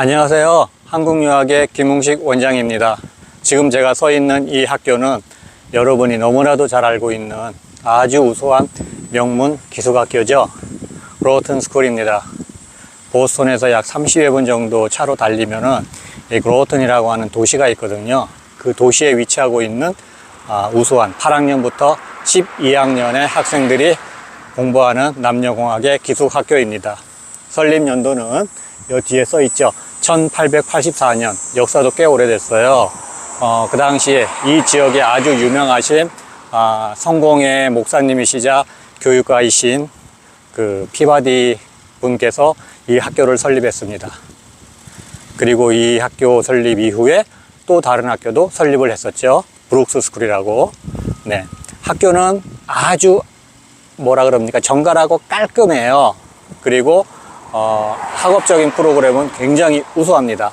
안녕하세요. 한국유학의 김웅식 원장입니다. 지금 제가 서 있는 이 학교는 여러분이 너무나도 잘 알고 있는 아주 우수한 명문 기숙학교죠. 그로튼 스쿨입니다. 보스턴에서 약 30여 분 정도 차로 달리면은 이 그로튼이라고 하는 도시가 있거든요. 그 도시에 위치하고 있는 아, 우수한 8학년부터 12학년의 학생들이 공부하는 남녀공학의 기숙학교입니다. 설립 연도는 여 뒤에 써 있죠. 1884년 역사도 꽤 오래됐어요. 어, 그 당시에 이 지역에 아주 유명하신 아, 성공의 목사님이시자 교육가이신 그 피바디 분께서 이 학교를 설립했습니다. 그리고 이 학교 설립 이후에 또 다른 학교도 설립을 했었죠. 브룩스 스쿨이라고. 네. 학교는 아주 뭐라 그럽니까? 정갈하고 깔끔해요. 그리고 어, 학업적인 프로그램은 굉장히 우수합니다.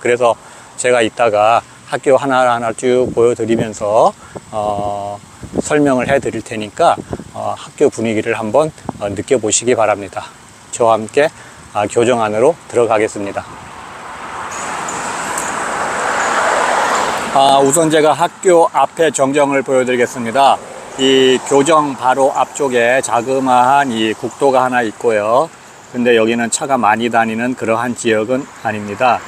그래서 제가 이따가 학교 하나하나 쭉 보여드리면서 어, 설명을 해 드릴 테니까 어, 학교 분위기를 한번 어, 느껴보시기 바랍니다. 저와 함께 아, 교정 안으로 들어가겠습니다. 아, 우선 제가 학교 앞에 정정을 보여드리겠습니다. 이 교정 바로 앞쪽에 자그마한 이 국도가 하나 있고요. 근데 여기는 차가 많이 다니는 그러한 지역은 아닙니다.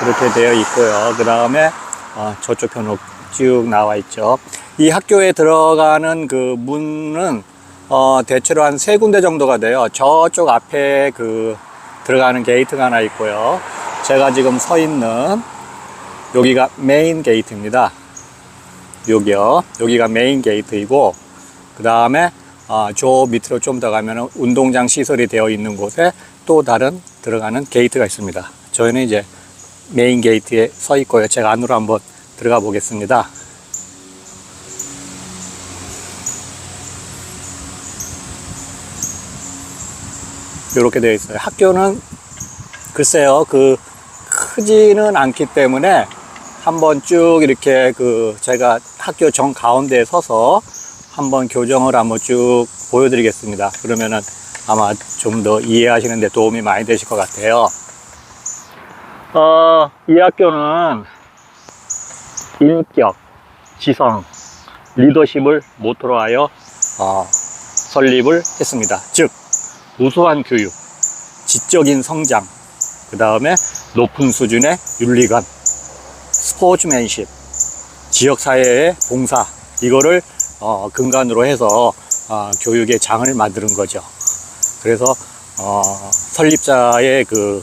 그렇게 되어 있고요. 그 다음에 어, 저쪽 편으로 쭉 나와 있죠. 이 학교에 들어가는 그 문은 어, 대체로 한 세 군데 정도가 돼요. 저쪽 앞에 그 들어가는 게이트가 하나 있고요. 제가 지금 서 있는 여기가 메인 게이트입니다. 여기요. 여기가 메인 게이트이고, 그 다음에 어, 저 밑으로 좀 더 가면 운동장 시설이 되어 있는 곳에 또 다른 들어가는 게이트가 있습니다. 저희는 이제 메인 게이트에 서 있고요. 제가 안으로 한번 들어가 보겠습니다. 이렇게 되어 있어요. 학교는 글쎄요, 그 크지는 않기 때문에 한번 쭉 이렇게 그 제가 학교 정 가운데에 서서 한번 교정을 한번 쭉 보여드리겠습니다. 그러면은 아마 좀 더 이해하시는데 도움이 많이 되실 것 같아요. 어, 이 학교는 인격, 지성, 리더십을 모토로 하여 어, 설립을 했습니다. 즉, 우수한 교육, 지적인 성장, 그 다음에 높은 수준의 윤리관, 스포츠맨십, 지역사회의 봉사, 이거를 어, 근간으로 해서 어, 교육의 장을 만드는 거죠. 그래서 어, 설립자의 그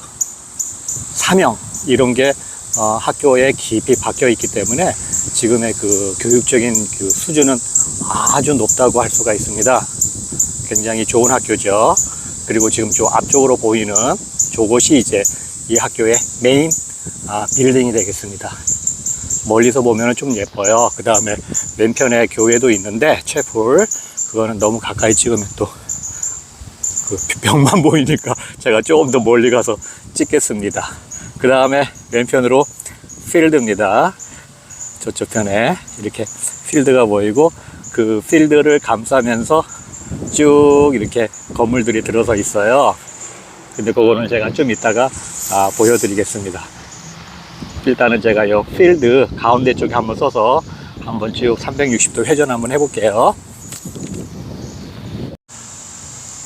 사명 이런 게 어, 학교에 깊이 박혀 있기 때문에 지금의 그 교육적인 그 수준은 아주 높다고 할 수가 있습니다. 굉장히 좋은 학교죠. 그리고 지금 저 앞쪽으로 보이는 저곳이 이제 이 학교의 메인 아, 빌딩이 되겠습니다. 멀리서 보면 좀 예뻐요. 그 다음에 왼편에 교회도 있는데 채플 그거는 너무 가까이 찍으면 또 그 벽만 보이니까 제가 조금 더 멀리 가서 찍겠습니다. 그 다음에 왼편으로 필드입니다. 저쪽 편에 이렇게 필드가 보이고 그 필드를 감싸면서 쭉 이렇게 건물들이 들어서 있어요. 근데 그거는 제가 좀 이따가 아, 보여드리겠습니다. 일단은 제가 요 필드 가운데 쪽에 한번 서서 한번 쭉 360도 회전 한번 해볼게요.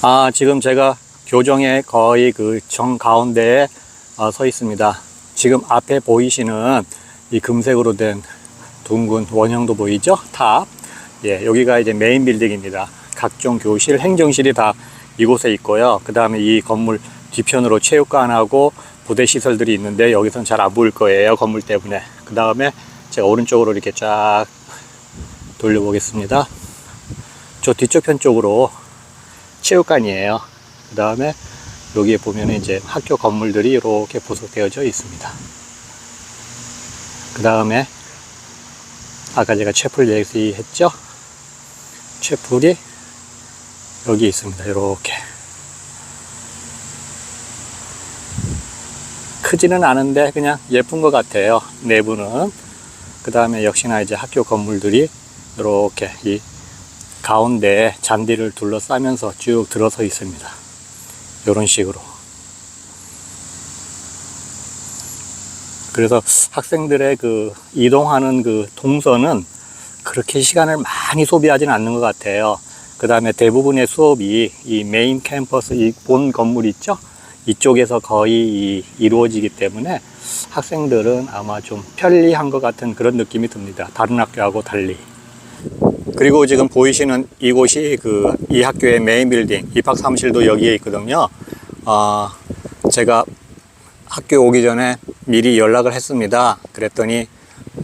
아, 지금 제가 교정의 거의 그 정 가운데에 어, 서 있습니다. 지금 앞에 보이시는 이 금색으로 된 둥근 원형도 보이죠? 탑. 예, 여기가 이제 메인 빌딩입니다. 각종 교실, 행정실이 다 이곳에 있고요. 그 다음에 이 건물 뒤편으로 체육관하고 부대 시설들이 있는데 여기선 잘 안 보일 거예요. 건물 때문에. 그 다음에 제가 오른쪽으로 이렇게 쫙 돌려보겠습니다. 저 뒤쪽 편 쪽으로 체육관이에요. 그 다음에 여기에 보면 이제 학교 건물들이 이렇게 부속되어져 있습니다. 그 다음에 아까 제가 채플 얘기했죠? 채플이 여기 있습니다. 이렇게. 크지는 않은데 그냥 예쁜 것 같아요. 내부는. 그 다음에 역시나 이제 학교 건물들이 이렇게 이 가운데 잔디를 둘러싸면서 쭉 들어서 있습니다. 이런 식으로. 그래서 학생들의 그 이동하는 그 동선은 그렇게 시간을 많이 소비하지는 않는 것 같아요. 그 다음에 대부분의 수업이 이 메인 캠퍼스, 이 본 건물 있죠? 이쪽에서 거의 이- 이루어지기 때문에 학생들은 아마 좀 편리한 것 같은 그런 느낌이 듭니다. 다른 학교하고 달리. 그리고 지금 보이시는 이곳이 그 이 학교의 메인 빌딩 입학 사무실도 여기에 있거든요. 어, 제가 학교 오기 전에 미리 연락을 했습니다. 그랬더니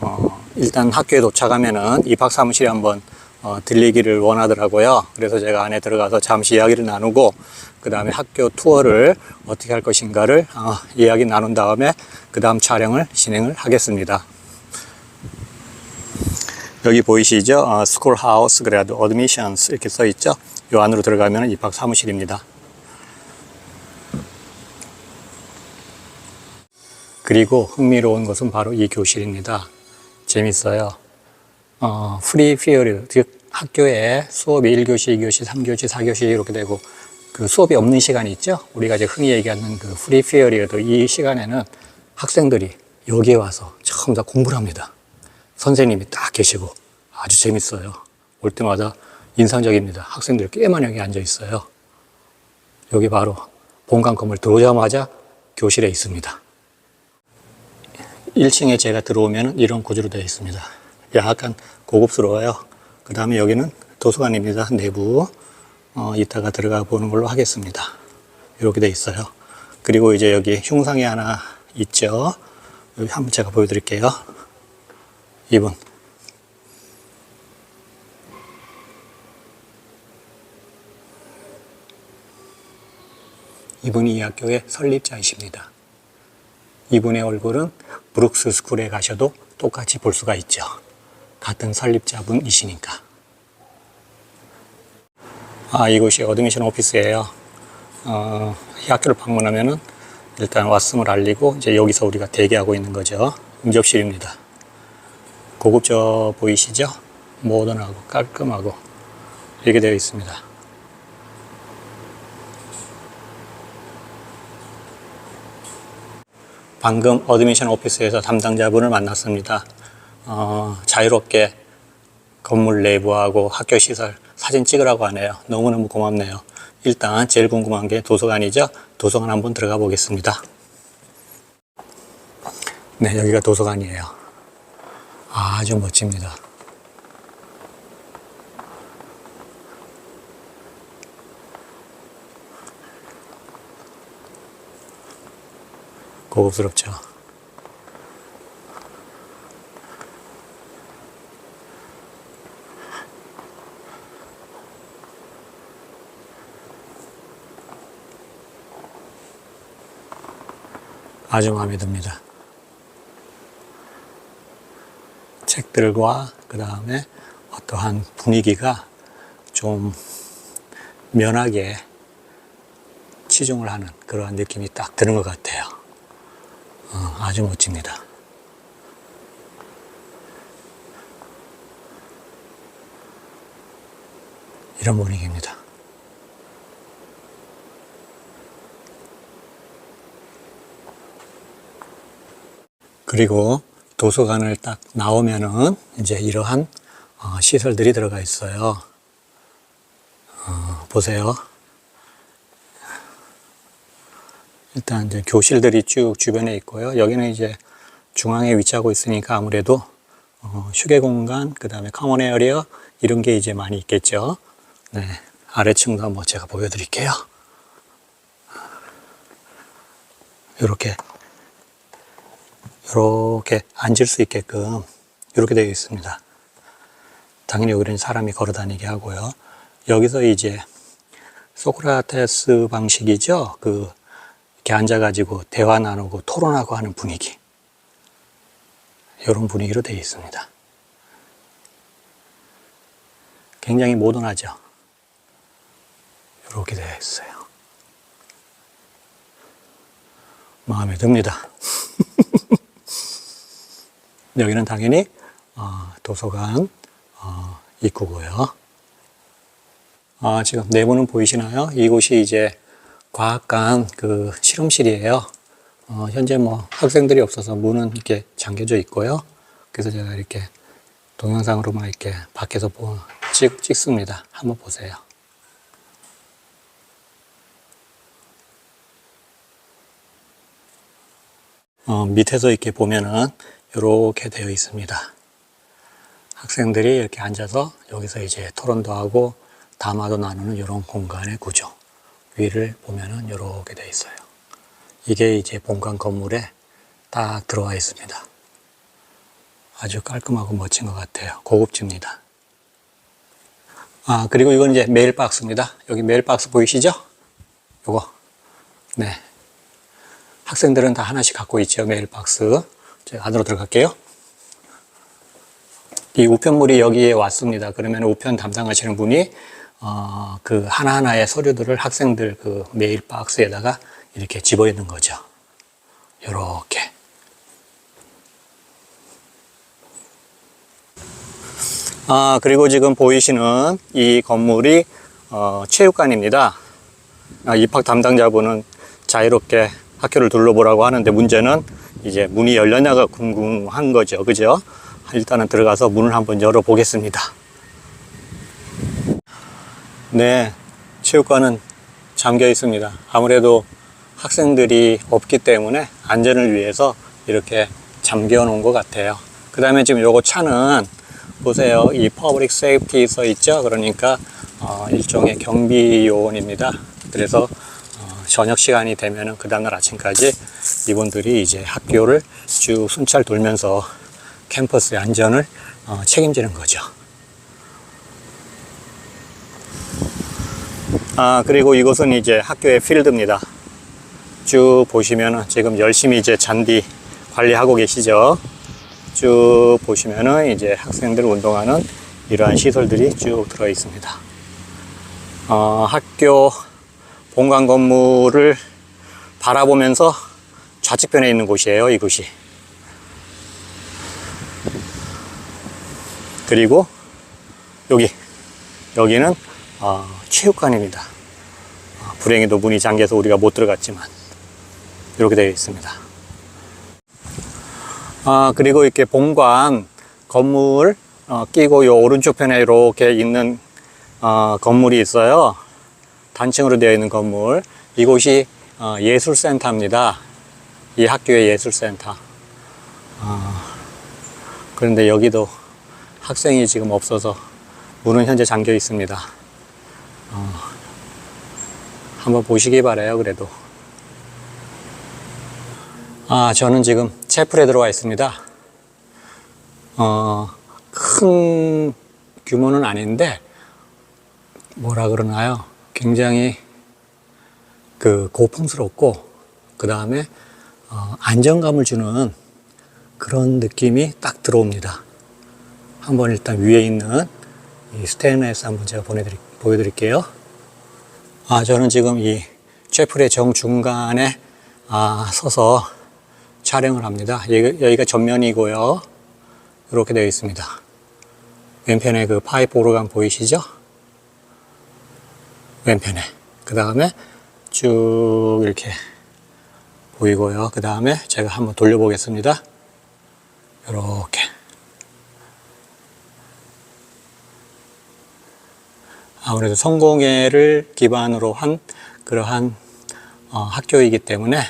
어, 일단 학교에 도착하면은 입학 사무실에 한번 어, 들리기를 원하더라고요. 그래서 제가 안에 들어가서 잠시 이야기를 나누고 그 다음에 학교 투어를 어떻게 할 것인가를 어, 이야기 나눈 다음에 그 다음 촬영을 진행을 하겠습니다. 여기 보이시죠? 어, 스쿨 하우스 그래도 어드미션스 이렇게 써 있죠? 이 안으로 들어가면 입학 사무실입니다. 그리고 흥미로운 것은 바로 이 교실입니다. 재밌어요. 어, 프리 피어리드, 즉 학교에 수업이 1교시, 2교시, 3교시, 4교시 이렇게 되고 그 수업이 없는 시간이 있죠? 우리가 이제 흔히 얘기하는 그 프리 피어리드 이 시간에는 학생들이 여기에 와서 전부 다 공부를 합니다. 선생님이 딱 계시고 아주 재밌어요. 올 때마다 인상적입니다. 학생들 꽤 많이 여기 앉아 있어요. 여기 바로 본관 건물 들어오자마자 교실에 있습니다. 1층에 제가 들어오면 이런 구조로 되어 있습니다. 약간 고급스러워요. 그 다음에 여기는 도서관입니다. 내부. 어, 이따가 들어가 보는 걸로 하겠습니다. 이렇게 되어 있어요. 그리고 이제 여기 흉상이 하나 있죠. 여기 한번 제가 보여드릴게요. 이분. 이분이 이 학교의 설립자이십니다. 이분의 얼굴은 브룩스 스쿨에 가셔도 똑같이 볼 수가 있죠. 같은 설립자분이시니까. 아, 이곳이 어드미션 오피스예요. 어, 이 학교를 방문하면은 일단 왔음을 알리고 이제 여기서 우리가 대기하고 있는 거죠. 응접실입니다. 고급져 보이시죠? 모던하고 깔끔하고 이렇게 되어 있습니다. 방금 어드미션 오피스에서 담당자분을 만났습니다. 어, 자유롭게 건물 내부하고 학교 시설 사진 찍으라고 하네요. 너무너무 고맙네요. 일단 제일 궁금한 게 도서관이죠. 도서관 한번 들어가 보겠습니다. 네, 여기가 도서관이에요. 아주 멋집니다. 고급스럽죠. 아주 마음에 듭니다. 책들과 그 다음에 어떠한 분위기가 좀 면하게 치중을 하는 그러한 느낌이 딱 드는 것 같아요. 어, 아주 멋집니다. 이런 분위기입니다. 그리고 도서관을 딱 나오면은 이제 이러한 어, 시설들이 들어가 있어요. 어, 보세요. 일단 이제 교실들이 쭉 주변에 있고요. 여기는 이제 중앙에 위치하고 있으니까 아무래도 어, 휴게 공간, 그 다음에 커먼 에어리어 이런 게 이제 많이 있겠죠. 네. 아래층도 한번 제가 보여드릴게요. 이렇게 이렇게 앉을 수 있게끔 이렇게 되어 있습니다. 당연히 여기는 사람이 걸어 다니게 하고요. 여기서 이제 소크라테스 방식이죠. 그 이렇게 앉아가지고 대화 나누고 토론하고 하는 분위기. 이런 분위기로 되어 있습니다. 굉장히 모던하죠. 이렇게 되어 있어요. 마음에 듭니다. 여기는 당연히 어, 도서관 어, 입구고요. 아, 지금 내부는 보이시나요? 이곳이 이제 과학관 그 실험실이에요. 어, 현재 뭐 학생들이 없어서 문은 이렇게 잠겨져 있고요. 그래서 제가 이렇게 동영상으로만 이렇게 밖에서 보, 찍, 찍습니다. 한번 보세요. 어, 밑에서 이렇게 보면은 이렇게 되어 있습니다. 학생들이 이렇게 앉아서 여기서 이제 토론도 하고 담화도 나누는 이런 공간의 구조. 위를 보면은 이렇게 되어 있어요. 이게 이제 본관 건물에 딱 들어와 있습니다. 아주 깔끔하고 멋진 것 같아요. 고급집니다. 아, 그리고 이건 이제 메일박스입니다. 여기 메일박스 보이시죠? 요거. 네. 학생들은 다 하나씩 갖고 있죠. 메일박스. 제가 안으로 들어갈게요. 이 우편물이 여기에 왔습니다. 그러면 우편 담당하시는 분이 어, 그 하나하나의 서류들을 학생들 그 메일 박스에다가 이렇게 집어넣는 거죠. 요렇게. 아, 그리고 지금 보이시는 이 건물이 어, 체육관입니다. 아, 입학 담당자분은 자유롭게 학교를 둘러보라고 하는데 문제는 이제 문이 열렸냐가 궁금한 거죠. 그죠? 일단은 들어가서 문을 한번 열어 보겠습니다. 네, 체육관은 잠겨 있습니다. 아무래도 학생들이 없기 때문에 안전을 위해서 이렇게 잠겨 놓은 것 같아요. 그 다음에 지금 요거 차는 보세요. 이 퍼블릭 세이프티 써 있죠? 그러니까 어, 일종의 경비 요원입니다. 그래서 어, 저녁 시간이 되면은 그 다음날 아침까지 이분들이 이제 학교를 쭉 순찰 돌면서 캠퍼스의 안전을 어, 책임지는 거죠. 아, 그리고 이곳은 이제 학교의 필드입니다. 쭉 보시면은 지금 열심히 이제 잔디 관리하고 계시죠. 쭉 보시면은 이제 학생들 운동하는 이러한 시설들이 쭉 들어 있습니다. 어, 학교 본관 건물을 바라보면서 좌측편에 있는 곳이에요, 이곳이. 그리고 여기, 여기는 어, 체육관입니다. 어, 불행히도 문이 잠겨서 우리가 못 들어갔지만 이렇게 되어 있습니다. 아, 그리고 이렇게 본관 건물 어, 끼고 요 오른쪽 편에 이렇게 있는 어, 건물이 있어요. 단층으로 되어 있는 건물. 이곳이 어, 예술센터입니다. 이 학교의 예술센터. 어, 그런데 여기도 학생이 지금 없어서 문은 현재 잠겨 있습니다. 어, 한번 보시기 바래요. 그래도. 아, 저는 지금 채플에 들어와 있습니다. 어, 큰 규모는 아닌데, 뭐라 그러나요? 굉장히 그 고풍스럽고, 그 다음에 어, 안정감을 주는 그런 느낌이 딱 들어옵니다. 한번 일단 위에 있는 이 스테인레스 한번 제가 보내드리, 보여드릴게요. 아, 저는 지금 이 채플의 정중간에 아, 서서 촬영을 합니다. 여기, 여기 가 전면이고요. 이렇게 되어 있습니다. 왼편에 그 파이프 오르간 보이시죠? 왼편에. 그 다음에 쭉 이렇게 보이고요. 그 다음에 제가 한번 돌려보겠습니다. 이렇게. 아무래도 성공회를 기반으로 한 그러한 어, 학교이기 때문에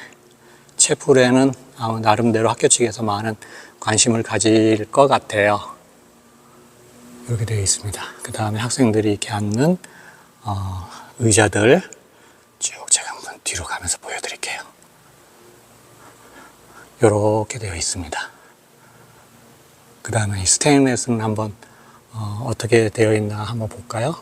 채플에는 아마 나름대로 학교 측에서 많은 관심을 가질 것 같아요. 이렇게 되어 있습니다. 그 다음에 학생들이 이렇게 앉는 어, 의자들 쭉 제가 한번 뒤로 가면서 보여드릴게요. 이렇게 되어 있습니다. 그 다음에 이 스테인레스는 한번 어, 어떻게 되어 있나 한번 볼까요?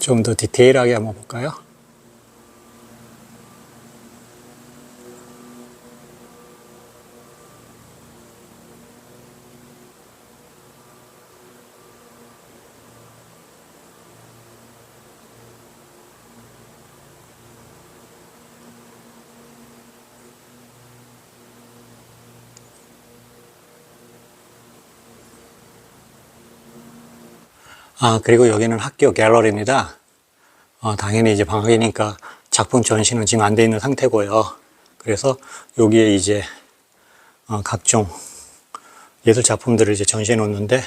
좀더 디테일하게 한번 볼까요? 아, 그리고 여기는 학교 갤러리입니다. 어, 당연히 이제 방학이니까 작품 전시는 지금 안 돼 있는 상태고요. 그래서 여기에 이제 어, 각종 예술 작품들을 이제 전시해 놓는데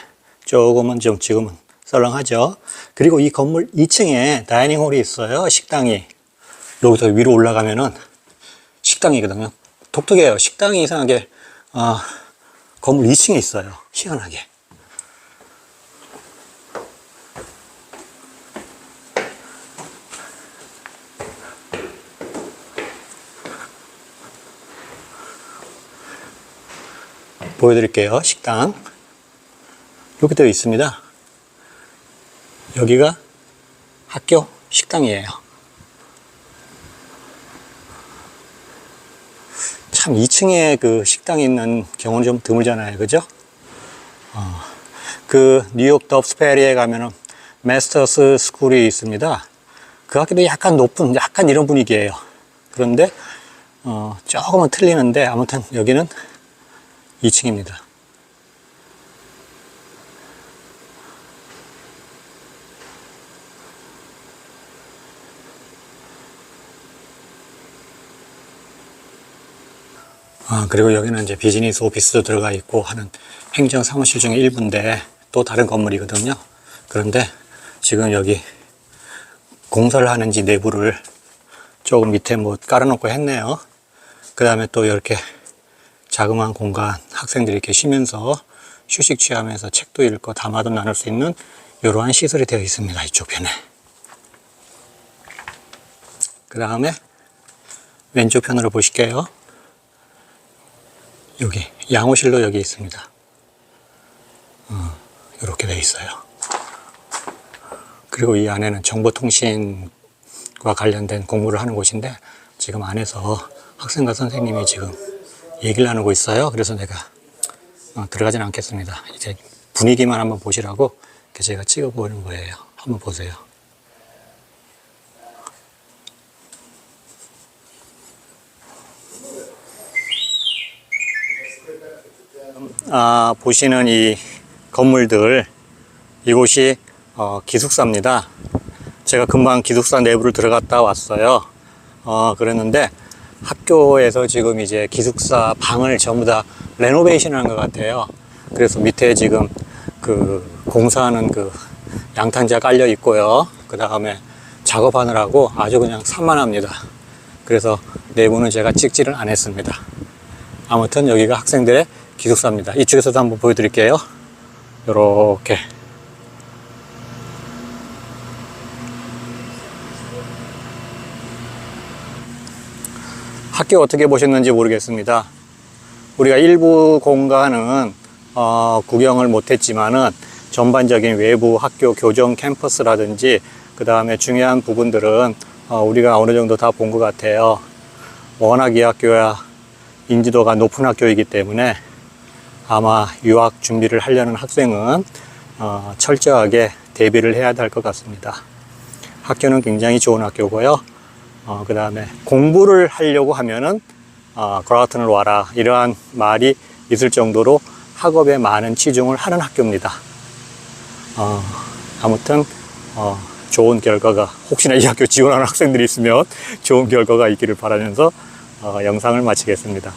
조금은 좀 지금은 썰렁하죠. 그리고 이 건물 2층에 다이닝 홀이 있어요. 식당이. 여기서 위로 올라가면은 식당이거든요. 독특해요. 식당이 이상하게 어, 건물 2층에 있어요. 희한하게. 보여드릴게요. 식당. 이렇게 되어 있습니다. 여기가 학교 식당이에요. 참 2층에 그 식당이 있는 경우는 좀 드물잖아요. 그죠? 어, 그 뉴욕 덥스페리에 가면은 마스터스 스쿨이 있습니다. 그 학교도 약간 높은, 약간 이런 분위기예요. 그런데 어, 조금은 틀리는데 아무튼 여기는 2층입니다. 아, 그리고 여기는 이제 비즈니스 오피스도 들어가 있고 하는 행정 사무실 중에 일부인데 또 다른 건물이거든요. 그런데 지금 여기 공사를 하는지 내부를 조금 밑에 뭐 깔아놓고 했네요. 그 다음에 또 이렇게 자그마한 공간 학생들이 이렇게 쉬면서 휴식 취하면서 책도 읽고 담화도 나눌 수 있는 이러한 시설이 되어 있습니다. 이쪽 편에. 그 다음에 왼쪽 편으로 보실게요. 여기 양호실도 여기 있습니다. 어, 이렇게 되어 있어요. 그리고 이 안에는 정보통신과 관련된 공부를 하는 곳인데 지금 안에서 학생과 선생님이 지금 얘기를 나누고 있어요. 그래서 내가 어, 들어가진 않겠습니다. 이제 분위기만 한번 보시라고 제가 찍어 보는 거예요. 한번 보세요. 아, 보시는 이 건물들 이곳이 어, 기숙사입니다. 제가 금방 기숙사 내부를 들어갔다 왔어요. 어, 그랬는데 학교에서 지금 이제 기숙사 방을 전부 다 레노베이션 하는 것 같아요. 그래서 밑에 지금 그 공사하는 그 양탄자 깔려 있고요. 그 다음에 작업하느라고 아주 그냥 산만합니다. 그래서 내부는 제가 찍지를 안 했습니다. 아무튼 여기가 학생들의 기숙사입니다. 이쪽에서도 한번 보여드릴게요. 요렇게. 학교 어떻게 보셨는지 모르겠습니다. 우리가 일부 공간은 어, 구경을 못했지만은 전반적인 외부 학교 교정 캠퍼스라든지 그 다음에 중요한 부분들은 어, 우리가 어느 정도 다 본 것 같아요. 워낙 이 학교야 인지도가 높은 학교이기 때문에 아마 유학 준비를 하려는 학생은 어, 철저하게 대비를 해야 될것 같습니다. 학교는 굉장히 좋은 학교고요. 어, 그 다음에 공부를 하려고 하면은 어, 그라우튼을 와라 이러한 말이 있을 정도로 학업에 많은 치중을 하는 학교입니다. 어, 아무튼 어, 좋은 결과가 혹시나 이 학교 지원하는 학생들이 있으면 좋은 결과가 있기를 바라면서 어, 영상을 마치겠습니다.